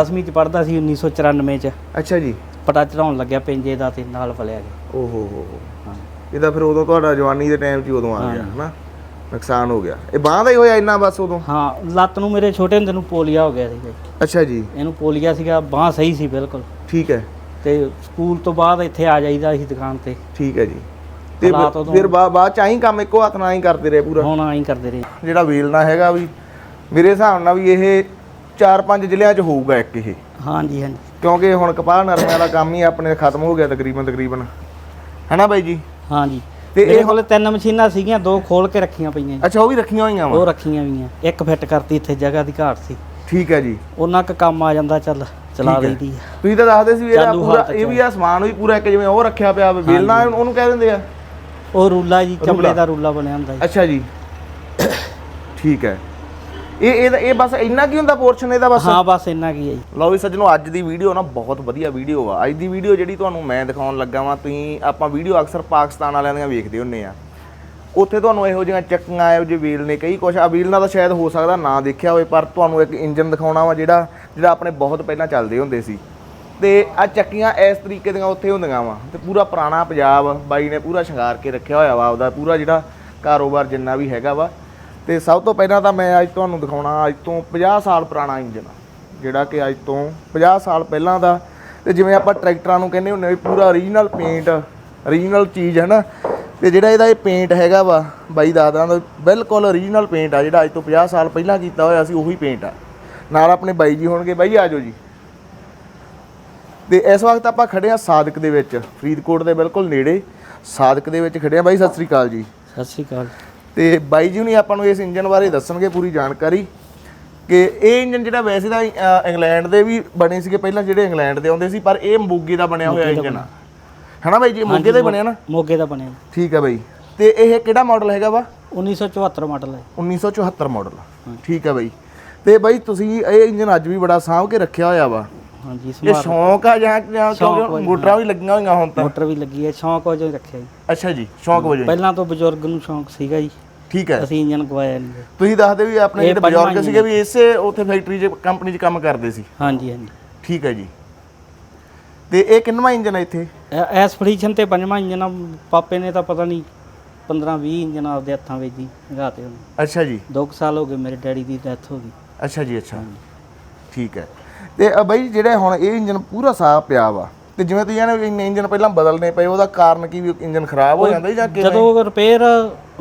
10ਵੀਂ ਚ ਪੜਦਾ ਸੀ 1994 ਚ। ਅੱਛਾ ਜੀ। ਪਟਾ ਚੜਾਉਣ ਲੱਗਿਆ ਪਿੰਜੇ ਦਾ ਤੇ ਨਾਲ ਫਲਿਆ ਗਿਆ। ਓਹ ਹੋ। ਹੋ ਇਹਦਾ ਫਿਰ ਉਦੋਂ ਤੁਹਾਡਾ ਜਵਾਨੀ ਦੇ ਟਾਈਮ 'ਚ ਹੀ ਉਦੋਂ ਆ ਗਿਆ ਹਨਾ? ਨੁਕਸਾਨ ਹੋ ਗਿਆ। ਇਹ ਬਾਂਹ ਦਾ ਹੀ ਹੋਇਆ ਇੰਨਾ ਬਸ ਉਦੋਂ? ਹਾਂ ਲੱਤ ਨੂੰ ਮੇਰੇ ਛੋਟੇ ਹੁੰਦੇ ਨੂੰ ਪੋਲੀਆ ਹੋ ਗਿਆ ਸੀਗਾ। ਅੱਛਾ ਜੀ। ਇਹਨੂੰ ਪੋਲੀਆ ਸੀਗਾ ਬਾਹ ਸਹੀ ਸੀ ਬਿਲਕੁਲ। ਠੀਕ ਹੈ। ਤੇ ਸਕੂਲ ਤੋਂ ਬਾਅਦ ਇੱਥੇ ਆ ਜਾਈਦਾ ਸੀ ਦੁਕਾਨ ਤੇ। ਠੀਕ ਹੈ ਜੀ। ਤੇ ਹਾਲਾਤ ਉਦੋਂ- ਫਿਰ ਬਾ- ਬਾਅਦ ਚ ਆਈ ਕੰਮ ਇੱਕੋ ਹੱਥ ਨਾਲ ਹੀ ਕਰਦੇ ਰਹੇ ਪੂਰਾ? ਹੁਣ ਆਈ ਕਰਦੇ ਰਹੇ। ਜਿਹੜਾ ਵੇਲਣਾ ਹੈਗਾ ਵੀ ਮੇਰੇ ਹਿਸਾਬ ਨਾਲ ਵੀ ਇਹ 4-5 ਜ਼ਿਲ੍ਹਿਆਂ 'ਚ ਹੋਊਗਾ ਇੱਕ ਇਹ। ਹਾਂਜੀ ਹਾਂਜੀ। ਕਿਉਂਕਿ ਹੁਣ ਕਪਾਹ ਨਰਮੇ ਵਾਲਾ ਕੰਮ ਹੀ ਆਪਣੇ ਖਤਮ ਹੋ ਗਿਆ ਤਕਰੀਬਨ ਤਕਰੀਬਨ। ਹੈਨਾ ਬਾਈ ਜੀ? ਹਾਂਜੀ। ਤੇ ਇਹ ਕੋਲੇ ਤਿੰਨ ਮਸ਼ੀਨਾਂ ਸੀਗੀਆਂ ਦੋ ਖੋਲ ਕੇ ਰੱਖੀਆਂ ਪਈਆਂ। ਅੱਛਾ ਉਹ ਵੀ ਰੱਖੀਆਂ ਹੋਈਆਂ ਵਾ? ਉਹ ਰੱਖੀਆਂ ਵੀਆਂ ਇੱਕ ਫਿੱਟ ਕਰਤੀ ਇੱਥੇ ਜਗ੍ਹਾ ਦੀ ਘਾਟ ਸੀ। ਠੀਕ ਹੈ ਜੀ। ਉਹਨਾਂ ਕ ਕੰਮ ਆ ਜਾਂਦਾ ਚੱਲ ਚਲਾ। ਲਈਦੀ ਆ। ਤੁਸੀਂ ਤਾਂ ਦੱਸਦੇ ਸੀ ਵੀ ਇਹਦਾ ਪੂਰਾ ਇਹ ਵੀ ਆ। ਸਮਾਨ ਵੀ ਪੂਰਾ ਇੱਕ ਜਿਵੇਂ ਉਹ ਰੱਖਿਆ ਪਿਆ ਵਾ, ਵੇਲਣਾ ਉਹਨੂੰ ਕਹਿ ਦਿੰਦੇ ਆ? ਉਹ ਰੂਲਾ ਜੀ। ਚਮੜੇ ਦਾ ਰੂਲਾ ਬਣਿਆ ਹੁੰਦਾ ਅੱਛਾ ਜੀ। ਠੀਕ ਹੈ। ਇਹ ਇਹ ਇਹ ਬਸ ਇੰਨਾ ਕੀ ਹੁੰਦਾ ਪੋਰਸ਼ਨ ਇਹਦਾ ਬਸ? ਹਾਂ ਬਸ ਇੰਨਾ ਕੀ ਹੈ ਜੀ। ਲਓ ਵੀ ਸੱਜਣੋ ਅੱਜ ਦੀ ਵੀਡੀਓ ਨਾ ਬਹੁਤ ਵਧੀਆ ਵੀਡੀਓ ਆ। ਅੱਜ ਦੀ ਵੀਡੀਓ ਜਿਹੜੀ ਤੁਹਾਨੂੰ ਮੈਂ ਦਿਖਾਉਣ ਲੱਗਾ ਵਾਂ ਤੁਸੀਂ ਆਪਾਂ ਵੀਡੀਓ ਅਕਸਰ ਪਾਕਿਸਤਾਨ ਵਾਲਿਆਂ ਦੀਆਂ ਵੇਖਦੇ ਹੁੰਨੇ ਆ। ਉੱਥੇ ਤੁਹਾਨੂੰ ਇਹੋ ਜਿਹੀਆਂ ਚੱਕੀਆਂ ਇਹੋ ਜਿਹੇ ਵੀਲ ਨੇ ਕਈ ਕੁਛ। ਆ ਵੀਲ ਨਾਲ ਤਾਂ ਸ਼ਾਇਦ ਹੋ ਸਕਦਾ ਨਾ ਦੇਖਿਆ ਹੋਵੇ ਪਰ ਤੁਹਾਨੂੰ ਇੱਕ ਇੰਜਨ ਦਿਖਾਉਣਾ ਵਾ ਜਿਹੜਾ ਜਿਹੜਾ ਆਪਣੇ ਬਹੁਤ ਪਹਿਲਾਂ ਚੱਲਦੇ ਹੁੰਦੇ ਸੀ। ਤੇ ਆ ਚੱਕੀਆਂ ਇਸ ਤਰੀਕੇ ਦੀਆਂ ਉੱਥੇ ਹੁੰਦੀਆਂ ਵਾ। ਤੇ ਪੂਰਾ ਪੁਰਾਣਾ ਪੰਜਾਬ ਬਾਈ ਨੇ ਪੂਰਾ ਸ਼ਿੰਗਾਰ ਕੇ ਰੱਖਿਆ ਹੋਇਆ ਵਾ ਆਪਦਾ ਪੂਰਾ ਜਿਹੜਾ ਕਾਰੋਬਾਰ ਜਿੰਨਾ ਵੀ ਹੈਗਾ ਵਾ। ਤੇ ਸਭ ਤੋਂ ਪਹਿਲਾਂ ਤਾਂ ਮੈਂ ਅੱਜ ਤੁਹਾਨੂੰ ਦਿਖਾਉਣਾ, ਅੱਜ ਤੋਂ 50 ਸਾਲ ਪੁਰਾਣਾ ਇੰਜਨ ਜਿਹੜਾ ਕਿ ਅੱਜ ਤੋਂ 50 ਸਾਲ ਪਹਿਲਾਂ ਦਾ। ਤੇ ਜਿਵੇਂ ਆਪਾਂ ਟਰੈਕਟਰਾਂ ਨੂੰ ਕਹਿੰਦੇ ਹੁੰਦੇ ਵੀ ਪੂਰਾ ਓਰੀਜਨਲ ਪੇਂਟ ਓਰੀਜਨਲ ਚੀਜ਼ ਹੈ ਨਾ। ਤੇ ਜਿਹੜਾ ਇਹਦਾ ਇਹ ਪੇਂਟ ਹੈਗਾ ਵਾ, ਬਾਈ ਦਾਦਾ ਦਾ, ਬਿਲਕੁਲ ਓਰੀਜਨਲ ਪੇਂਟ ਆ, ਜਿਹੜਾ ਅੱਜ ਤੋਂ 50 ਸਾਲ ਪਹਿਲਾਂ ਕੀਤਾ ਹੋਇਆ ਸੀ, ਉਹੀ ਪੇਂਟ ਆ। ਨਾਲ ਆਪਣੇ ਬਾਈ ਜੀ ਹੋਣਗੇ, ਬਾਈ ਆਜੋ ਜੀ। ਤੇ ਇਸ ਵਕਤ ਆਪਾਂ ਖੜੇ ਆ ਸਾਦਕ ਦੇ ਵਿੱਚ, ਫਰੀਦਕੋਟ ਦੇ ਬਿਲਕੁਲ ਨੇੜੇ, ਸਾਦਕ ਦੇ ਵਿੱਚ ਖੜੇ ਆ। ਬਾਈ, ਸਤਿ ਸ੍ਰੀ ਅਕਾਲ ਜੀ। ਸਤਿ ਸ਼੍ਰੀ ਅਕਾਲ। ਤੇ ਬਾਈ ਜੀ ਹੁਣੀ ਆਪਾਂ ਨੂੰ ਇਸ ਇੰਜਨ ਬਾਰੇ ਦੱਸਣਗੇ ਪੂਰੀ ਜਾਣਕਾਰੀ ਕਿ ਇਹ ਇੰਜਨ ਜਿਹੜਾ ਵੈਸੇ ਤਾਂ ਇੰਗਲੈਂਡ ਦੇ ਵੀ ਬਣੇ ਸੀਗੇ ਪਹਿਲਾਂ ਜਿਹੜੇ ਇੰਗਲੈਂਡ ਦੇ ਆਉਂਦੇ ਸੀ ਪਰ ਇਹ ਮੋਗੇ ਦਾ ਬਣਿਆ ਹੋਇਆ ਇੰਜਨ ਆ। ਹਨਾ ਬਾਈ ਜੀ ਮੋਗੇ ਦਾ ਹੀ ਬਣਿਆ ਨਾ? ਮੋਗੇ ਦਾ ਬਣਿਆ। ਠੀਕ ਆ ਬਾਈ। ਤੇ ਇਹ ਕਿਹੜਾ ਮਾਡਲ ਹੈਗਾ ਵਾ? 1974 ਮਾਡਲ ਹੈ। 1974 ਮਾਡਲ। ਠੀਕ ਆ ਬਾਈ। ਤੇ ਬਾਈ ਤੁਸੀਂ ਇਹ ਇੰਜਨ ਅੱਜ ਵੀ ਬੜਾ ਸਾਂਭ ਕੇ ਰੱਖਿਆ ਹੋਇਆ ਵਾ। ਹਾਂਜੀ ਇਹ ਸ਼ੌਂਕ ਆ ਜਾਂ ਕਿਉਂਕਿ ਮੋਟਰਾਂ ਵੀ ਲੱਗੀਆਂ ਹੋਈਆਂ ਹੁਣ ਤਾਂ? ਮੋਟਰ ਵੀ ਲੱਗੀ ਹੈ ਸ਼ੌਂਕ ਵਜੋਂ ਰੱਖਿਆ ਜੀ। ਅੱਛਾ ਜੀ ਸ਼ੌਂਕ ਵਜੋਂ ਪਹਿਲਾਂ ਤੋਂ ਬਜ਼ੁਰਗ ਨੂੰ ਸ਼ੌਂਕ ਸੀਗਾ ਜੀ। ਠੀਕ ਹੈ। ਅਸੀਂ ਇੰਜਨ ਗਵਾਇਆ ਨਹੀਂ ਤੁਸੀਂ ਦੱਸਦੇ ਵੀ ਆਪਣੇ ਇਹ ਜਿਹੜੇ ਪੰਜਵਾਂ ਬਜ਼ੁਰਗ ਸੀਗੇ ਵੀ ਇਸੇ ਉੱਥੇ ਫੈਕਟਰੀ 'ਚ ਕੰਪਨੀ 'ਚ ਕੰਮ ਕਰਦੇ ਸੀ। ਹਾਂਜੀ ਹਾਂਜੀ। ਠੀਕ ਹੈ ਜੀ। ਤੇ ਇਹ ਕਿੰਨਵਾਂ ਇੰਜਨ ਹੈ ਇੱਥੇ? ਐ- ਐਸ ਫੜੀਸ਼ਨ ਤੇ ਪੰਜਵਾਂ ਇੰਜਨ ਆ, ਪਾਪੇ ਨੇ ਤਾਂ ਪਤਾ ਨਹੀਂ 15 20 ਇੰਜਨ ਆਪਦੇ ਹੱਥਾਂ ਵਿੱਚ ਹੀ ਲਗਾਤੇ ਉਹਨੇ। ਅੱਛਾ ਜੀ। 2 ਸਾਲ ਹੋ ਗਏ ਮੇਰੇ ਡੈਡੀ ਦੀ ਡੈਥ ਹੋ ਗਈ। ਅੱਛਾ ਜੀ ਅੱਛਾ। ਠੀਕ ਹੈ। ਤੇ ਅ ਬਈ ਜਿਹੜੇ ਹੁਣ ਇਹ ਇੰਜਨ ਪੂਰਾ ਸਾਫ਼ ਪਿਆ ਵਾ ਤੇ ਜਿਵੇਂ ਤੁਸੀਂ ਕਹਿੰਦੇ ਇੰਨੇ ਇੰਜਨ ਪਹਿਲਾਂ ਬਦਲਨੇ ਪਏ ਉਹਦਾ ਕਾਰਨ ਕੀ ਵੀ ਇੰਜਨ ਖਰਾਬ ਹੋ ਜਾਂਦਾ ਜੀ ਕਿਵੇਂ? ਜਦੋਂ ਰਿਪੇਅਰ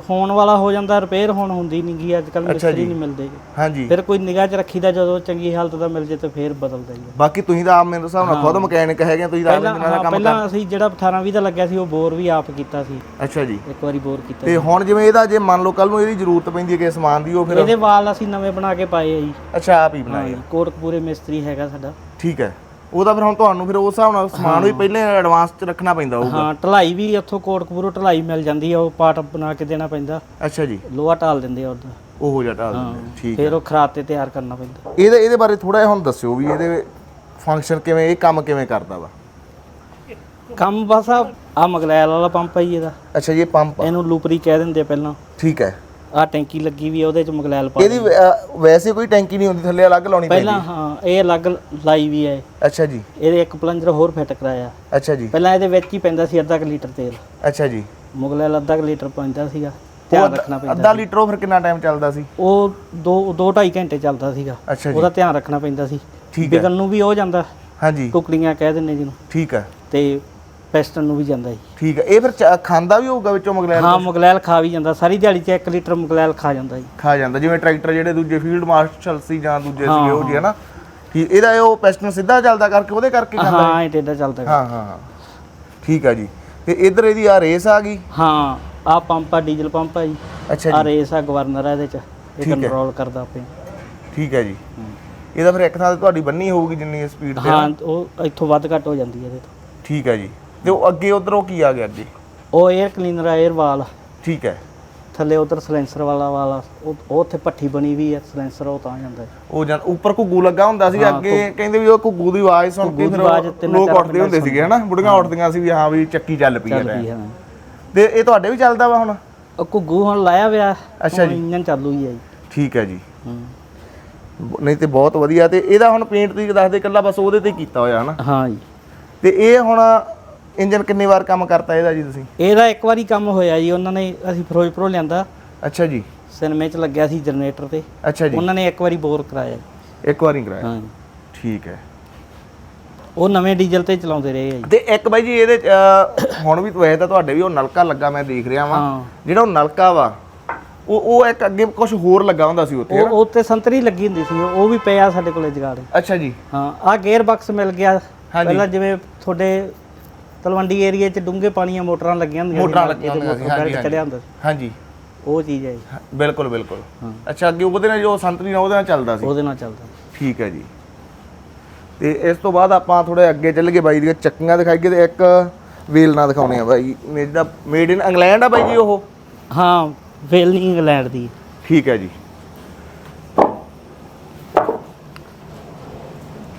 ਹੋਣ ਵਾਲਾ ਹੋ ਜਾਂਦਾ ਰਿਪੇਅਰ ਹੁਣ ਹੁੰਦੀ ਨਹੀਂ ਗੀ ਅੱਜ ਕੱਲ ਮਿਸਤਰੀ ਨਹੀਂ ਮਿਲਦੇ। ਹਾਂਜੀ। ਫਿਰ ਕੋਈ ਨਿਗਾਹ 'ਚ ਰੱਖੀਦਾ ਜਦੋਂ ਚੰਗੀ ਹਾਲਤ ਦਾ ਮਿਲ ਜੇ ਤਾਂ ਫਿਰ ਬਦਲਦਾ ਹੀ ਆ। ਬਾਕੀ ਤੁਸੀਂ ਤਾਂ ਆਪ ਮੇਰੇ ਹਿਸਾਬ ਨਾਲ ਖੁਦ ਮਕੈਨਿਕ ਹੈਗੇ ਤੁਸੀਂ ਤਾਂ ਇੰਜਨਾਂ ਦਾ ਕੰਮ ਪਹਿਲਾਂ ਅਸੀਂ ਜਿਹੜਾ 18 20 ਦਾ ਲੱਗਿਆ ਸੀ ਉਹ ਬੋਰ ਵੀ ਆਪ ਕੀਤਾ ਸੀ। ਅੱਛਾ ਜੀ। ਇੱਕ ਵਾਰੀ ਬੋਰ ਕੀਤਾ ਤੇ ਹੁਣ ਜਿਵੇਂ ਇਹਦਾ ਜੇ ਮੰਨ ਲਓ ਕੱਲ ਨੂੰ ਇਹਦੀ ਜ਼ਰੂਰਤ ਪੈਂਦੀ ਹੈ ਕਿ ਸਮਾਨ ਦੀ ਉਹ ਫਿਰ ਇਹਦੇ ਵਾਲ ਅਸੀਂ ਨਵੇਂ ਬਣਾ ਕੇ ਪਾਏ ਆ ਜੀ। ਅੱਛਾ ਆਪ ਹੀ ਬਣਾਏ ਕੋਟਕਪੂਰੇ ਮਿਸਤਰੀ ਹੈਗਾ ਸਾਡਾ। ਠੀਕ ਹੈ। ਉਹਦਾ ਫਿਰ ਹੁਣ ਤੁਹਾਨੂੰ ਫਿਰ ਉਸ ਹਿਸਾਬ ਨਾਲ ਸਮਾਨ ਵੀ ਪਹਿਲੇ ਐਡਵਾਂਸ 'ਚ ਰੱਖਣਾ ਪੈਂਦਾ ਹੋਊਗਾ। ਹਾਂ ਢਲਾਈ ਵੀ ਉੱਥੋਂ ਕੋਟਕਪੂਰੋਂ ਢਲਾਈ ਮਿਲ ਜਾਂਦੀ ਆ ਉਹ ਪਾਟ ਬਣਾ ਕੇ ਦੇਣਾ ਪੈਂਦਾ। ਅੱਛਾ ਜੀ। ਲੋਹਾ ਢਾਲ ਦਿੰਦੇ ਆ ਉਹਦਾ ਉਹੋ ਦਿੰਦੇ ਠੀਕ ਫਿਰ ਉਹ ਖਰਾਤ ਤੇ ਤਿਆਰ ਕਰਨਾ ਪੈਂਦਾ। ਇਹਦੇ ਇਹਦੇ ਬਾਰੇ ਥੋੜਾ ਜਿਹਾ ਹੁਣ ਦੱਸਿਓ ਵੀ ਇਹਦੇ ਫੰਕਸ਼ਨ ਕਿਵੇਂ ਇਹ ਕੰਮ ਕਿਵੇਂ ਕਰਦਾ ਵਾ? ਕੰਮ ਬਸ ਆ ਆ ਮਗਲੈਲ ਵਾਲਾ ਪੰਪ ਆ ਜੀ ਇਹਦਾ। ਅੱਛਾ ਜੀ ਇਹ ਪੰਪ ਆ। ਇਹਨੂੰ ਲੂਪਰੀ ਕਹਿ ਦਿੰਦੇ ਆ ਪਹਿਲਾਂ। ਠੀਕ ਹੈ। ਆ ਟੈਂਕੀ ਲੱਗੀ ਵੀ ਆ ਉਹਦੇ ਚ ਮਗਲੈਲ ਪਾ ਇਹਦੀ ਵੈਸੇ ਕੋਈ ਟੈਂਕੀ ਨਹੀਂ ਹੁੰਦੀ ਥੱਲੇ ਅਲੱਗ ਲਾਉਣੀ ਪੈਂਦੀ। ਪਹਿਲਾਂ ਹਾਂ ਇਹ ਅਲੱਗ ਲਾਈ ਵੀ ਹੈ। ਅੱਛਾ ਜੀ। ਇਹਦੇ ਇੱਕ ਪਲੰਜਰ ਹੋਰ ਫਿੱਟ ਕਰਾਇਆ। ਅੱਛਾ ਜੀ। ਪਹਿਲਾਂ ਇਹਦੇ ਵਿੱਚ ਹੀ ਪੈਂਦਾ ਸੀ ਅੱਧਾ ਕੁ ਲੀਟਰ ਤੇਲ। ਅੱਛਾ ਜੀ। ਮੁਗਲੈਲ ਅੱਧਾ ਕੁ ਲੀਟਰ ਪੈਂਦਾ ਸੀਗਾ। ਧਿਆਨ ਰੱਖਣਾ ਪੈਂਦਾ ਅੱਧਾ ਲੀਟਰ ਉਹ ਫਿਰ ਕਿੰਨਾ ਟਾਈਮ ਚੱਲਦਾ ਸੀ? ਉਹ 2 2 2.5 ਘੰਟੇ ਚੱਲਦਾ ਸੀਗਾ। ਅੱਛਾ ਜੀ। ਉਹਦਾ ਧਿਆਨ ਰੱਖਣਾ ਪੈਂਦਾ ਸੀ। ਠੀਕ ਹੈ। ਵਿਗਲ ਨੂੰ ਵੀ ਹੋ ਜਾਂਦਾ। ਹਾਂਜੀ। ਕੁਕੜੀਆਂ ਕਹਿ ਦਿੰਦੇ ਜਿਹਨੂੰ। ਠੀਕ ਹੈ। ਤੇ ਪੈਸਟਨ ਨੂੰ ਵੀ ਜਾਂਦਾ ਜੀ। ਠੀਕ ਹੈ ਇਹ ਫਿਰ ਚ- ਖਾਂਦਾ ਵੀ ਹੋਊਗਾ ਵਿੱਚੋਂ ਮਗਲੈਲ ਹਾਂ ਮੁਗਲੈਲ ਖਾ ਵੀ ਜਾਂਦਾ ਸਾਰੀ ਦਿਹਾੜੀ 'ਚ 1 ਲੀਟਰ ਮੁਗਲੈਲ ਖਾ ਜਾਂਦਾ ਜੀ। ਖਾ ਜਾਂਦਾ ਜਿਵੇਂ ਟਰੈਕਟਰ ਜਿਹੜੇ ਦੂਜੇ ਫੀਲਡ ਮਾਰਸ਼ਲ ਸੀ ਜਾਂ ਦੂਜੇ ਹਾਂ, ਸੀ ਉਹ ਜੀ ਹੈ। ਨਾ ਠੀਕ ਇਹਦਾ ਇਹ ਉਹ ਪੈਸਟਨ ਸਿੱਧਾ ਚੱਲਦਾ ਕਰਕੇ ਉਹਦੇ ਕਰਕੇ ਖਾਂਦਾ ਹਾਂ ਇਹ ਟੇਡਾ ਚੱਲਦਾ ਹੈ। ਹਾਂ ਹਾਂ ਹਾਂ। ਠੀਕ ਆ ਜੀ। ਤੇ ਇਧਰ ਇਹਦੀ ਆ ਰੇਸ ਆ ਗਈ? ਹਾਂ ਆ ਪੰਪ ਆ ਡੀਜ਼ਲ ਪੰਪ ਆ ਜੀ। ਅੱਛਾ ਆ ਜੀ। ਰੇਸ ਆ ਗਵਰਨਰ ਆ ਇਹਦੇ 'ਚ ਇਹ ਠੀਕ ਹੈ। ਕੰਟਰੋਲ ਕਰਦਾ ਆਪੇ ਠੀਕ ਹੈ ਜੀ। ਇਹਦਾ ਫਿਰ ਇੱਕ ਥਾਂ ਤੇ ਤੁਹਾਡੀ ਬੰਨੀ ਹੋਊਗੀ ਜਿੰਨੀ ਸਪੀਡ ਤੇ ਹਾਂ ਉਹ ਇੱਥੋਂ ਵੱਧ ਘੱਟ ਹੋ ਜਾਂਦੀ ਹੈ ਇਹਦੇ ਤੋਂ। ਠੀਕ ਹੈ ਜੀ। ਤੇ ਉਹ ਅੱਗੇ ਉਧਰੋਂ ਕੀ ਆ ਗਿਆ ਅੱਗੇ? ਉਹ 에ਅਰ ਕਲੀਨਰ ਆ 에ਅਰ ਵਾਲ ਠੀਕ ਹੈ। ਥੱਲੇ ਉਧਰ ਸਲੈਂਸਰ ਵਾਲਾ ਵਾਲਾ ਉਹ ਉਹ ਉੱਥੇ ਪੱਠੀ ਬਣੀ ਵੀ ਹੈ ਸਲੈਂਸਰ ਉਹ ਤਾਂ ਜਾਂਦਾ ਹੈ। ਉਹ ਜਾਂ ਉੱਪਰ ਘੁੱਗੂ ਲੱਗਾ ਹੁੰਦਾ ਸੀ ਅੱਗੇ ਕਹਿੰਦੇ ਵੀ ਉਹ ਘੁੱਗੂ ਦੀ ਆਵਾਜ਼ ਸੁਣ ਕੇ ਘੁੱਗੂ ਦੀ ਫਿਰ ਆਵਾਜ਼ ਉਹ ਤਿੰਨਾਂ ਲੋਕ ਚਾਰਾਂ ਉੱਠਦੇ ਹੁੰਦੇ ਸੀਗੇ ਹਨਾ ਬੁੜੀਆਂ ਉੱਠਦੀਆਂ ਸੀ ਵੀ ਹਾਂ ਵੀ ਚੱਕੀ ਚੱਲ ਪਈ ਚੱਲ ਹੈ ਪਈ ਹਾਂ ਤੇ ਇਹ ਤੁਹਾਡੇ ਵੀ ਚੱਲਦਾ ਵਾ ਹੁਣ? ਉਹ ਘੁੱਗੂ ਹੁਣ ਲਾਇਆ ਵਿਆ ਅੱਛਾ ਜੀ। ਇੰਜਨ ਚਾਲੂ ਹੀ ਹੈ ਜੀ। ਠੀਕ ਹੈ ਜੀ। ਹੂੰ। ਬ- ਨਹੀਂ ਤੇ ਬਹੁਤ ਵਧੀਆ ਤੇ ਇਹਦਾ ਹੁਣ ਪੇਂਟ ਤੁਸੀਂ ਦੱਸਦੇ ਇਕੱਲਾ ਬਸ ਉਹਦੇ ਤੇ ਹੀ ਕੀਤਾ ਹੋਇਆ ਹਨਾ? ਹਾਂ ਜੀ। ਤੇ ਇਹ ਹੁਣ ਇੰਜਨ ਕਿੰਨੀ ਵਾਰ ਕੰਮ ਕਰਤਾ ਇਹਦਾ ਜੀ ਤੁਸੀਂ? ਇਹਦਾ ਇੱਕ ਵਾਰੀ ਕੰਮ ਹੋਇਆ ਜੀ ਉਹਨਾਂ ਨੇ ਅਸੀਂ ਫਿਰੋਜ਼ਪੁਰੋਂ ਲਿਆਂਦਾ। ਅੱਛਾ ਜੀ। ਸਿਨੇਮੇ 'ਚ ਲੱਗਿਆ ਸੀ ਜਨਰੇਟਰ ਤੇ। ਅੱਛਾ ਜੀ। ਉਹਨਾਂ ਨੇ ਇੱਕ ਵਾਰੀ ਬੋਰ ਕਰਾਇਆ। ਇੱਕ ਵਾਰ ਕਰਾਇਆ? ਹਾਂ। ਠੀਕ ਹੈ। ਉਹ ਨਵੇਂ ਡੀਜ਼ਲ ਤੇ ਚਲਾਉਂਦੇ ਰਹੇ ਆ ਜੀ। ਤੇ ਇੱਕ ਬਾਈ ਜੀ ਇਹਦੇ ਚ, ਅਹ, ਹੁਣ ਵੀ ਵੈਸੇ ਤਾਂ ਤੁਹਾਡੇ ਵੀ ਉਹ ਨਲਕਾ ਲੱਗਾ ਮੈਂ ਦੇਖ ਰਿਹਾ ਵਾਂ। ਹਾਂ। ਜਿਹੜਾ ਉਹ ਨਲਕਾ ਵਾ ਉਹ ਉਹ ਇੱਕ ਅੱਗੇ ਕੁਝ ਹੋਰ ਲੱਗਾ ਹੁੰਦਾ ਸੀ ਉੱਥੇ ਉਹ ਉਹ ਤੇ ਸੰਤਰੀ ਲੱਗੀ ਹੁੰਦੀ ਸੀ ਉਹ ਵੀ ਪਿਆ ਸਾਡੇ ਕੋਲੇ ਜਗਾੜ। ਅੱਛਾ ਜੀ। ਹਾਂ ਆਹ ਗੇਅਰ ਬਾਕਸ ਮਿਲ ਗਿਆ। ਪਹਿਲਾਂ ਜਿਵੇਂ ਤੁਹਾਡੇ ਤਲਵੰਡੀ ਏਰੀਆ 'ਚ ਡੂੰਘੇ ਪਾਣੀਆਂ ਮੋਟਰਾਂ ਲੱਗੀਆਂ ਹੁੰਦੀਆਂ ਸੀ, ਮੋਟਰਾਂ ਨਾਲ ਲੱਗੀਆਂ ਹੁੰਦੀਆਂ ਸੀ, ਚੜਿਆ ਹੁੰਦਾ ਸੀ। ਹਾਂਜੀ। ਉਹ ਚੀਜ਼ ਹੈ ਜੀ, ਹਾਂ, ਬਿਲਕੁਲ ਬਿਲਕੁਲ। ਅੱਛਾ ਅੱਗੇ ਉਹਦੇ ਨਾਲ ਜੋ ਸੰਤਰੀ ਨਾਲ ਉਹਦੇ ਨਾਲ ਚੱਲਦਾ ਸੀ? ਉਹਦੇ ਨਾਲ ਚੱਲਦਾ। ਠੀਕ ਹੈ ਜੀ। ਤੇ ਇਸ ਤੋਂ ਬਾਅਦ ਆਪਾਂ ਥੋੜੇ ਅੱਗੇ ਚੱਲ ਗਏ ਬਾਈ ਦੀਆਂ ਚੱਕੀਆਂ ਦਿਖਾਈਏ ਤੇ ਇੱਕ ਵੀਲ ਨਾਲ ਦਿਖਾਉਣੇ ਆ ਬਾਈ। ਨੇ ਜਿਹੜਾ ਮੇਡ ਇਨ ਇੰਗਲੈਂਡ ਆ ਬਾਈ ਜੀ ਉਹ? ਹਾਂ ਵੇਲਨੀ ਇੰਗਲੈਂਡ ਦੀ। ਠੀਕ ਹੈ ਜੀ।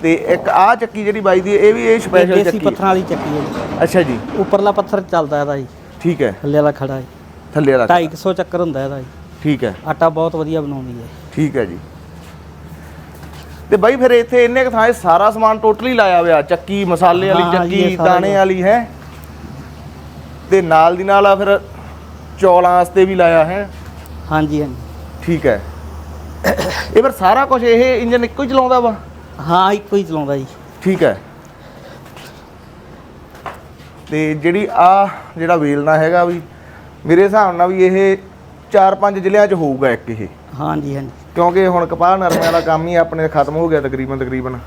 ਤੇ ਇੱਕ ਆ ਚੱਕੀ ਜਿਹੜੀ ਬਾਈ ਦੀ ਇਹ ਵੀ ਇਹ ਸਪੈਸ਼ਲ ਦੇਸੀ ਚੱਕੀ ਪੱਥਰਾਂ ਵਾਲੀ ਚੱਕੀ ਹੈ ਜੀ। ਅੱਛਾ ਜੀ। ਉੱਪਰਲਾ ਪੱਥਰ ਚੱਲਦਾ ਇਹਦਾ ਜੀ। ਠੀਕ ਹੈ। ਥੱਲੇ ਵਾਲਾ ਖੜਾ ਜੀ। ਥੱਲੇ ਵਾਲਾ 250 ਚੱਕਰ ਹੁੰਦਾ ਇਹਦਾ ਜੀ। ਠੀਕ ਹੈ। ਆਟਾ ਬਹੁਤ ਵਧੀਆ ਬਣਾਉਂਦੀ ਹੈ। ਠੀਕ ਹੈ ਜੀ। ਤੇ ਬਾਈ ਫਿਰ ਇੱਥੇ ਇੰਨੇ ਕੁ ਥਾਂ 'ਤੇ ਸਾਰਾ ਸਮਾਨ ਟੋਟਲੀ ਲਾਇਆ ਹੋਇਆ ਚੱਕੀ ਮਸਾਲੇ ਵਾਲੀ ਹਾਂ ਜੀ, ਚੱਕੀ ਇਹ ਸਾਰਾ ਦਾਣੇ। ਵਾਲੀ ਹੈ? ਤੇ ਨਾਲ ਦੀ ਨਾਲ ਆ ਫਿਰ ਚੌਲਾਂ ਵਾਸਤੇ ਵੀ ਲਾਇਆ ਹੈ। ਹਾਂਜੀ ਹਾਂਜੀ। ਠੀਕ ਹੈ। ਇਹ ਫਿਰ ਸਾਰਾ ਕੁਝ ਇਹ ਇੰਜਨ ਇੱਕੋ ਹੀ ਚਲਾਉਂਦਾ ਵਾ? ਹਾਂ ਇੱਕੋ ਹੀ ਚਲਾਉਂਦਾ ਜੀ। ਠੀਕ ਹੈ। ਤੇ ਜਿਹੜੀ ਆ ਜਿਹੜਾ ਵੇਲਣਾ ਹੈਗਾ ਵੀ ਮੇਰੇ ਹਿਸਾਬ ਨਾਲ ਵੀ ਇਹ 4-5 ਜ਼ਿਲ੍ਹਿਆਂ 'ਚ ਹੋਊਗਾ ਇੱਕ ਇਹ। ਹਾਂਜੀ ਹਾਂਜੀ। ਕਿਉਂਕਿ ਹੁਣ ਕਪਾਹ ਨਰਮੇ ਵਾਲਾ ਕੰਮ ਹੀ ਆਪਣੇ ਖਤਮ ਹੋ ਗਿਆ ਤਕਰੀਬਨ ਤਕਰੀਬਨ।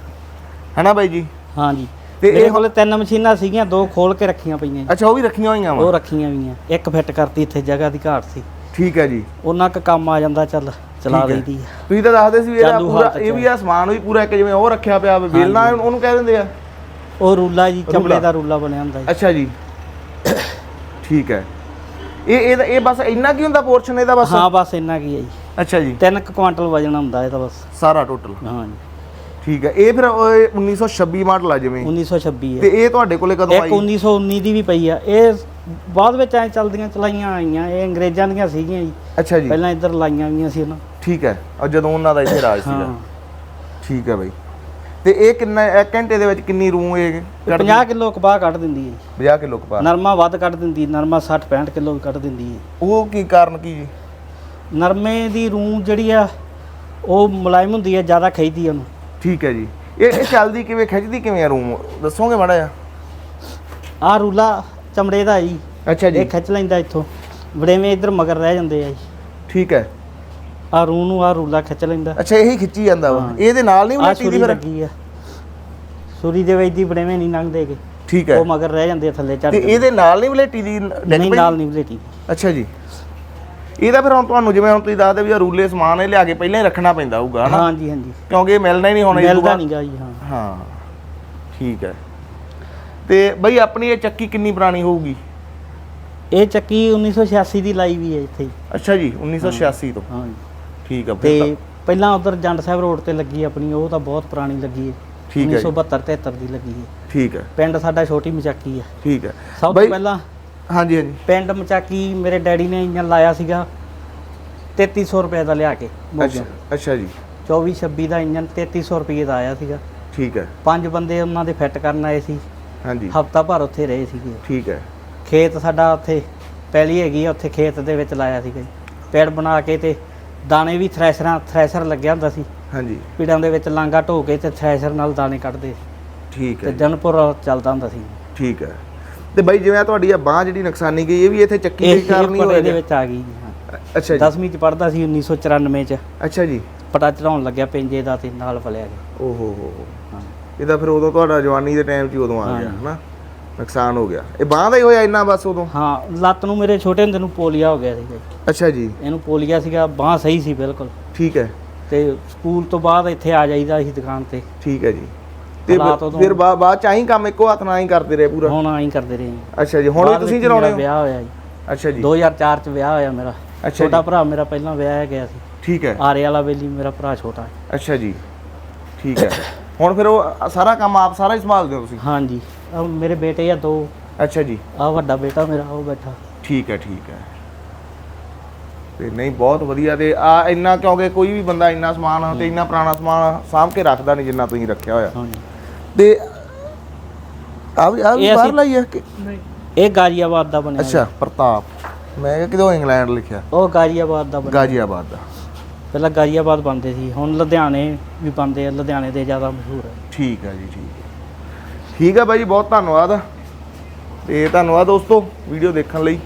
ਹੈਨਾ ਬਾਈ ਜੀ? ਹਾਂਜੀ। ਤੇ ਇਹ- ਕੋਲੇ ਤਿੰਨ ਮਸ਼ੀਨਾਂ ਸੀਗੀਆਂ ਦੋ ਖੋਲ ਕੇ ਰੱਖੀਆਂ ਪਈਆਂ। ਜੀ। ਅੱਛਾ ਉਹ ਵੀ ਰੱਖੀਆਂ ਹੋਈਆਂ ਉਹ ਵਾ ਰੱਖੀਆਂ ਵੀਆਂ ਇੱਕ ਫਿੱਟ ਕਰਤੀ ਇੱਥੇ ਜਗ੍ਹਾ ਦੀ ਘਾਟ ਸੀ। ਠੀਕ ਹੈ ਜੀ। ਉਹਨਾਂ ਕ ਕੰਮ ਆ ਜਾਂਦਾ ਚੱਲ। ਚਲਾ। ਲਈਦੀ ਆ। ਤੁਸੀਂ ਤਾਂ ਦੱਸਦੇ ਸੀ ਵੀ ਇਹਦਾ ਚਾਲੂ ਪੂਰਾ ਹਾਲਤ 'ਚ ਇਹ ਵੀ ਆ। ਸਮਾਨ ਵੀ ਪੂਰਾ ਇੱਕ ਜਿਵੇਂ ਉਹ ਰੱਖਿਆ ਪਿਆ ਵੇਲਣਾ ਉਹਨੂੰ ਕਹਿ ਦਿੰਦੇ ਆ? ਉਹ ਰੂਲਾ ਜੀ ਰੂਲਾ। ਚਮੜੇ ਦਾ ਰੂਲਾ ਬਣਿਆ ਹੁੰਦਾ ਜੀ। ਅੱਛਾ ਜੀ। ਠੀਕ ਹੈ। ਇਹ ਇਹ ਇਹ ਬਸ ਇੰਨਾ ਕੀ ਹੁੰਦਾ ਪੋਰਸ਼ਨ ਇਹਦਾ ਬਸ? ਹਾਂ ਬਸ ਇੰਨਾ ਕੀ ਹੈ ਜੀ। ਅੱਛਾ ਜੀ। 3 ਕੁਆਂਟਲ ਵਜਨ ਹੁੰਦਾ ਇਹਦਾ ਬਸ। ਸਾਰਾ ਟੋਟਲ? ਹਾਂ ਜੀ। ਠੀਕ ਹੈ। ਇਹ ਫਿਰ ਉਹ 1926 ਮਾਡਲ ਆ ਜਿਵੇਂ। 1926 ਤੇ ਹੈ। ਇਹ ਤੁਹਾਡੇ ਕੋਲੇ ਕਦੋਂ ਇੱਕ ਆਈ? 1919 ਦੀ ਵੀ ਪਈ ਆ। ਇਹ ਬਾਅਦ ਵਿੱਚ ਐ ਚਲਦੀਆਂ ਚਲਾਈਆਂ ਆਈਆਂ। ਇਹ ਅੰਗਰੇਜ਼ਾਂ ਦੀਆਂ ਸੀਗੀਆਂ ਜੀ। ਅੱਛਾ ਜੀ। ਪਹਿਲਾਂ ਇੱਧਰ ਲਾਈਆਂ ਵੀਆਂ ਸੀ ਉਹਨਾਂ ਠੀਕ ਹੈ ਔਰ ਜਦੋਂ ਉਹਨਾਂ ਦਾ ਇੱਥੇ ਰਾਜ ਸੀਗਾ। ਠੀਕ ਹੈ ਬਾਈ। ਤੇ ਇਹ ਕਿੰਨਾ ਇੱਕ ਘੰਟੇ ਦੇ ਵਿੱਚ ਕਿੰਨੀ ਰੂੰ ਇਹ ਇਹ ਕੱਢਦੀ? 50 ਕਿਲੋ ਕਪਾਹ ਕੱਢ ਦਿੰਦੀ ਹੈ ਜੀ। 50 ਕਿਲੋ ਕਪਾਹ। ਨਰਮਾ ਵੱਧ ਕੱਢ ਦਿੰਦੀ ਨਰਮਾ 60 65 ਕਿਲੋ ਵੀ ਕੱਢ ਦਿੰਦੀ ਹੈ। ਉਹ ਕੀ ਕਾਰਨ ਕੀ ਜੀ ਨਰਮੇ ਦੀ ਰੂੰ ਜਿਹੜੀ ਆ ਉਹ ਮੁਲਾਇਮ ਹੁੰਦੀ ਹੈ ਜ਼ਿਆਦਾ ਖਿੱਚਦੀ ਆ ਉਹਨੂੰ। ਠੀਕ ਹੈ ਜੀ। ਇਹ ਇਹ ਚੱਲਦੀ ਕਿਵੇਂ ਖਿੱਚਦੀ ਕਿਵੇਂ ਆ ਰੂਮ ਦੱਸੋਗੇ ਮਾੜਾ ਜਿਹਾ? ਆਹ ਰੂਲਾ ਚਮੜੇ ਦਾ ਜੀ। ਅੱਛਾ ਇਹ ਖਿੱਚ ਲੈਂਦਾ ਇੱਥੋਂ। ਵੜੇਵੇਂ ਇੱਧਰ ਮਗਰ ਰਹਿ ਜਾਂਦੇ ਆ ਜੀ। ਠੀਕ ਹੈ। ਆਹ ਰੂ ਨੂੰ ਆਹ ਰੂਲਾ ਖਿੱਚ ਲੈਂਦਾ। ਅੱਛਾ ਇਹੀ ਖਿੱਚੀ ਜਾਂਦਾ ਵਾ। ਇਹਦੇ ਨਾਲ ਨਹੀਂ ਆਹ ਉਲਟੀ ਦੀ ਫਿਰ ਲੱਗੀ ਆ। ਸੂਰੀ ਦੇ ਵਿੱਚ ਦੀ ਨਹੀਂ ਲੰਘਦੇਗੇ ਠੀਕ ਹੈ। ਉਹ ਮਗਰ ਰਹਿ ਜਾਂਦੇ ਆ ਥੱਲੇ ਚੜ ਤੇ ਇਹਦੇ ਨਾਲ ਨਹੀਂ ਵਲੇਟੀ ਦੀ ਡਿੱਗ ਨਹੀਂ ਪਈ? ਨਾਲ ਨਹੀਂ ਵਲੇਟੀ ਅੱਛਾ ਜੀ। ਇਹਦਾ ਫਿਰ ਹੁਣ ਤੁਹਾਨੂੰ ਜਿਵੇਂ ਹੁਣ ਤੁਸੀਂ ਦੱਸਦੇ ਵੀ ਆਹ ਰੂਲੇ ਸਮਾਨ ਇਹ ਲਿਆ ਕੇ ਪਹਿਲਾਂ ਹੀ ਰੱਖਣਾ ਪੈਂਦਾ ਹੋਊਗਾ ਹਨਾ? ਹਾਂਜੀ ਹਾਂਜੀ। ਕਿਉਂਕਿ ਇਹ ਮਿਲਣਾ ਹੀ ਨਹੀਂ ਹੁਣ ਇਹ ਤੋਂ ਮਿਲਦਾ ਬਾਅਦ। ਨਹੀਂਗਾ ਜੀ ਹਾਂ। ਹਾਂ। ਠੀਕ ਹੈ। ਤੇ ਬਈ ਆਪਣੀ ਇਹ ਚੱਕੀ ਕਿੰਨੀ ਪੁਰਾਣੀ ਹੋਊਗੀ? ਇਹ ਚੱਕੀ 1986 ਦੀ ਲਾਈ ਵੀ ਹੈ ਇੱਥੇ। ਹੀ। ਅੱਛਾ ਜੀ 1986 ਤੋਂ। ਹਾਂ ਜੀ। ਠੀਕ ਆ ਫਿਰ ਤਾਂ ਤੇ। ਪਹਿਲਾਂ ਉਧਰ ਜੰਡ ਸਾਹਿਬ ਰੋਡ ਤੇ ਲੱਗੀ ਆਪਣੀ ਉਹ ਤਾਂ ਬਹੁਤ ਪੁਰਾਣੀ ਲੱਗੀ ਹੈ ਠੀਕ ਹੈ ਜੀ। 1972 73 ਦੀ ਲੱਗੀ ਹੈ ਠੀਕ ਹੈ ਪਿੰਡ ਸਾਡਾ ਛੋਟੀ ਮਚਾਕੀ ਹੈ ਠੀਕ ਹੈ ਸਭ ਤੋਂ ਬਈ ਪਹਿਲਾਂ ਹਾਂਜੀ ਹਾਂਜੀ। ਪਿੰਡ ਮਚਾਕੀ ਮੇਰੇ ਡੈਡੀ ਨੇ ਇੰਜਨ ਲਾਇਆ ਸੀਗਾ 3300 ਰੁਪਏ ਦਾ ਲਿਆ ਕੇ ਅੱਛਾ ਅੱਛਾ ਜੀ। 24 26 ਦਾ ਇੰਜਨ 3300 ਰੁਪਏ ਦਾ ਆਇਆ ਸੀਗਾ। ਠੀਕ ਹੈ ਪੰਜ ਬੰਦੇ ਉਹਨਾਂ ਦੇ ਫਿੱਟ ਕਰਨ ਆਏ ਸੀ। ਹਾਂਜੀ। ਹਫਤਾ ਭਰ ਉੱਥੇ ਰਹੇ ਸੀਗੇ। ਠੀਕ ਹੈ ਖੇਤ ਸਾਡਾ ਉੱਥੇ ਪਹਿਲੀ ਹੈਗੀ ਆ ਉੱਥੇ ਖੇਤ ਦੇ ਵਿੱਚ ਲਾਇਆ ਸੀਗਾ ਜੀ। ਪੇੜ ਬਣਾ ਕੇ ਤੇ ਦਾਣੇ ਵੀ ਥ੍ਰੈਸ਼ਰਾਂ ਥ੍ਰੈਸ਼ਰ ਲੱਗਿਆ ਹੁੰਦਾ ਸੀ। ਹਾਂਜੀ। ਪੀੜਾਂ ਦੇ ਵਿੱਚ ਲਾਂਗਾ ਢੋ ਕੇ ਤੇ ਥ੍ਰੈਸ਼ਰ ਨਾਲ ਦਾਣੇ ਕੱਢਦੇ। ਠੀਕ ਤੇ ਹੈ ਦਿਨਪੁਰ ਚੱਲਦਾ ਹੁੰਦਾ ਸੀ। ਠੀਕ ਹੈ। ਤੇ ਬਈ ਜਿਵੇਂ ਆਹ ਤੁਹਾਡੀ ਆ ਬਾਹ ਜਿਹੜੀ ਨੁਕਸਾਨੀ ਗਈ ਇਹ ਵੀ ਇੱਥੇ ਚੱਕੀ ਦੇ ਇਹ ਕਾਰਨ ਹੀ ਪਟੇ ਦੇ ਵਿੱਚ ਆ ਗਈ ਜੀ ਹਾਂ। ਅੱਛਾ ਜੀ। 10ਵੀਂ ਚ ਪੜਦਾ ਸੀ 1994 ਚ। ਅੱਛਾ ਜੀ। ਪਟਾ ਚੜਾਉਣ ਲੱਗਿਆ ਪਿੰਜੇ ਦਾ ਤੇ ਨਾਲ ਫਲਿਆ ਗਿਆ। ਓਹੋ ਹੋ ਹੋ ਹਾਂ। ਇਹਦਾ ਫਿਰ ਉਦੋਂ ਤੁਹਾਡਾ ਜਵਾਨੀ ਦੇ ਟਾਈਮ 'ਚ ਹੀ ਉਦੋਂ ਆ। ਗਿਆ ਹਨਾ? ਨੁਕਸਾਨ ਹੋ ਗਿਆ। ਇਹ ਬਾਹ ਦਾ ਹੀ ਹੋਇਆ ਇੰਨਾ ਬਸ ਉਦੋਂ? ਹਾਂ ਲੱਤ ਨੂੰ ਮੇਰੇ ਛੋਟੇ ਹੁੰਦੇ ਨੂੰ ਪੋਲੀਆ ਹੋ ਗਿਆ ਸੀਗਾ। ਜੀ। ਅੱਛਾ ਜੀ। ਇਹਨੂੰ ਪੋਲੀਆ ਸੀਗਾ ਬਾਹ ਸਹੀ ਸੀ ਬਿਲਕੁਲ। ਠੀਕ ਹੈ। ਤੇ ਸਕੂਲ ਤੋਂ ਬਾਅਦ ਇੱਥੇ ਆ ਜਾਈਦਾ ਸੀ ਦੁਕਾਨ ਤੇ। ਠੀਕ ਹੈ ਜੀ। ਤੇ ਹਾਲਾਤ ਉਦੋਂ- ਫਿਰ ਬਾ- ਬਾਅਦ ਚ ਆਈ ਕੰਮ ਇੱਕੋ ਹੱਥ ਨਾਲ ਹੀ ਕਰਦੇ ਰਹੇ ਪੂਰਾ? ਹੁਣ ਆਈ ਕਰਦੇ ਰਹੇ। ਅੱਛਾ ਜੀ ਹੁਣ ਵੀ ਬਾਅਦ ਤੁਸੀਂ ਵਿੱਚ ਚਲਾਉਣੇ ਮੇਰਾ ਹੋ ਵਿਆਹ ਹੋਇਆ ਜੀ। ਅੱਛਾ ਜੀ। 2004 ਚ ਵਿਆਹ ਹੋਇਆ ਮੇਰਾ। ਅੱਛਾ ਛੋਟਾ ਜੀ ਭਰਾ ਮੇਰਾ ਪਹਿਲਾਂ ਵਿਆਹਿਆ ਗਿਆ ਸੀ। ਠੀਕ ਹੈ। ਆਰੇ ਵਾਲਾ ਵੇਲੀ ਮੇਰਾ ਭਰਾ ਛੋਟਾ ਹੈ। ਅੱਛਾ ਜੀ। ਠੀਕ ਹੈ। ਹੁਣ ਫਿਰ ਉਹ ਸਾਰਾ ਕੰਮ ਆਪ ਸਾਰਾ ਹੀ ਸੰਭਾਲਦੇ ਹੋ ਤੁਸੀਂ? ਹਾਂਜੀ। ਆਹ ਮੇਰੇ ਬੇਟੇ ਆ ਦੋ। ਅੱਛਾ ਜੀ। ਆ ਵੱਡਾ ਬੇਟਾ ਮੇਰਾ ਉਹ ਬੈਠਾ। ਠੀਕ ਹੈ ਠੀਕ ਹੈ। ਤੇ ਨਹੀਂ ਬਹੁਤ ਵਧੀਆ ਤੇ ਆ ਇੰਨਾ ਕਿਉਂਕਿ ਕੋਈ ਵੀ ਬੰਦਾ ਇੰਨਾ ਸਮਾਨ ਤੇ ਇੰਨਾ ਪੁਰਾਣਾ ਸਮਾਨ ਸਾਂਭ ਕੇ ਰੱਖਦਾ ਨਹੀਂ ਜਿੰਨਾ ਤੁਸੀਂ ਰੱਖਿਆ ਹੋਇਆ। ਹਾਂਜੀ। ਤੇ ਆ ਵੀ ਆ ਵੀ ਇਹ ਅਸੀਂ- ਬਾਹਰ ਲਈ ਹੈ ਕਿ ਇਹ ਗਾਜ਼ੀਆਬਾਦ ਦਾ ਬਣਿਆ ਅੱਛਾ ਪ੍ਰਤਾਪ। ਮੈਂ ਕਿਹਾ ਕਿਦੋਂ ਇੰਗਲੈਂਡ ਲਿਖਿਆ? ਉਹ ਗਾਜ਼ੀਆਬਾਦ ਦਾ ਬਣਿਆ। ਗਾਜ਼ੀਆਬਾਦ ਦਾ। ਪਹਿਲਾਂ ਗਾਜ਼ੀਆਬਾਦ ਬਣਦੇ ਸੀ ਹੁਣ ਲੁਧਿਆਣੇ ਵੀ ਬਣਦੇ ਆ ਲੁਧਿਆਣੇ ਦੇ ਜ਼ਿਆਦਾ ਮਸ਼ਹੂਰ ਹੈ ਠੀਕ ਹੈ ਜੀ ਠੀਕ ਹੈ। ਠੀਕ ਹੈ ਬਾਈ ਜੀ ਬਹੁਤ ਧੰਨਵਾਦ। ਤੇ ਧੰਨਵਾਦ ਦੋਸਤੋ ਵੀਡੀਓ ਦੇਖਣ ਲਈ।